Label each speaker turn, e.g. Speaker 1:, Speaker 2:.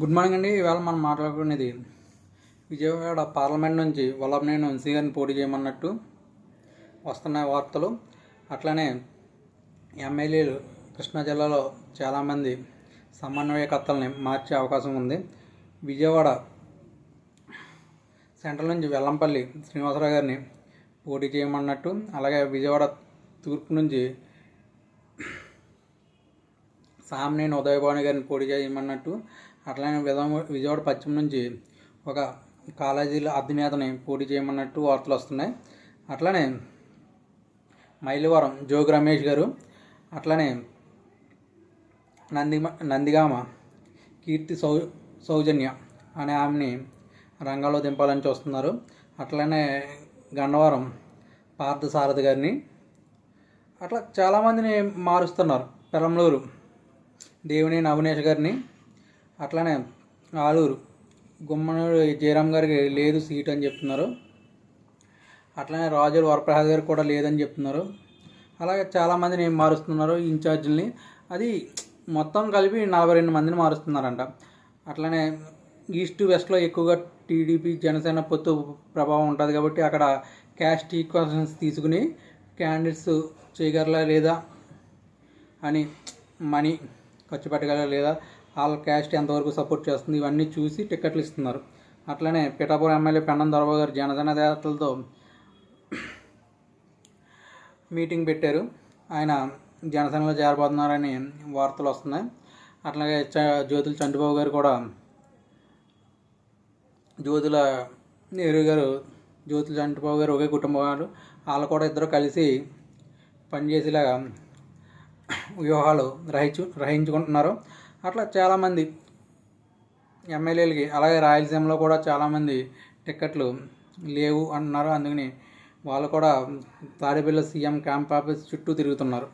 Speaker 1: Good morning అండి. ఇవాళ మనం మాట్లాడుకునేది విజయవాడ పార్లమెంట్ నుంచి వల్లభనేని వంశీ గారిని పోటీ చేయమన్నట్టు వస్తున్నాయి వార్తలు. అట్లనే ఎమ్మెల్యేలు కృష్ణా జిల్లాలో చాలామంది సమన్వయకర్తల్ని మార్చే అవకాశం ఉంది. విజయవాడ సెంట్రల్ నుంచి వెల్లంపల్లి శ్రీనివాసరావు గారిని పోటీ చేయమన్నట్టు అలాగే విజయవాడ తూర్పు నుంచి సామ్నేని ఉదయభాను గారిని పోటీ చేయమన్నట్టు అట్లానే విజయవాడ విజయవాడ పశ్చిమ నుంచి ఒక కాలేజీల అధినేతని పోటీ చేయమన్నట్టు వార్తలు వస్తున్నాయి. అట్లానే మైలవరం జోగి రమేష్ గారు అట్లానే నంది నందిగామ కీర్తి సౌ సౌజన్య అనే ఆమెని రంగంలో దింపాలని చూస్తున్నారు. అట్లనే గన్నవరం పార్థసారథి గారిని అట్లా చాలామందిని మారుస్తున్నారు. పెరంలూరు దేవినేని అవినేష్ గారిని అట్లానే ఆలూరు. గుమ్మనూరు జయరాం గారికి లేదు సీట్ అని చెప్తున్నారు. అట్లనే రాజు వరప్రసాద్ గారు కూడా లేదని చెప్తున్నారు. అలాగే చాలామందిని మారుస్తున్నారు ఇన్ఛార్జీలని. అది మొత్తం కలిపి నలభై రెండు మందిని మారుస్తున్నారంట. అట్లనే ఈస్ట్ వెస్ట్లో ఎక్కువగా టీడీపీ జనసేన పొత్తు ప్రభావం ఉంటుంది కాబట్టి అక్కడ క్యాస్ట్ ఈక్వల్స్ తీసుకుని క్యాండిడేట్స్ చేయగలరా లేదా అని మనీ ఖర్చు పెట్టగలరా లేదా వాళ్ళ క్యాస్ట్ ఎంతవరకు సపోర్ట్ చేస్తుంది ఇవన్నీ చూసి టికెట్లు ఇస్తున్నారు. అట్లనే పిఠాపురం ఎమ్మెల్యే పెన్నం దొరబాబు గారు జనసేన దేవతలతో మీటింగ్ పెట్టారు. ఆయన జనసేనలో చేరబోతున్నారని వార్తలు వస్తున్నాయి. అట్లాగే చ జ్యోతుల చంద్రబాబు గారు కూడా జ్యోతుల నెహ్రూ గారు జ్యోతుల చంద్రబాబు గారు ఒకే కుటుంబం వారు వాళ్ళు కూడా ఇద్దరు కలిసి పనిచేసేలాగా వ్యూహాలు రహించు రహించుకుంటున్నారు. అట్లా చాలామంది ఎమ్మెల్యేలకి అలాగే రాయలసీమలో కూడా చాలామంది టిక్కెట్లు లేవు అంటున్నారు అందుకని వాళ్ళు కూడా తాడేపల్లి సీఎం క్యాంప్ ఆఫీస్ చుట్టూ తిరుగుతున్నారు.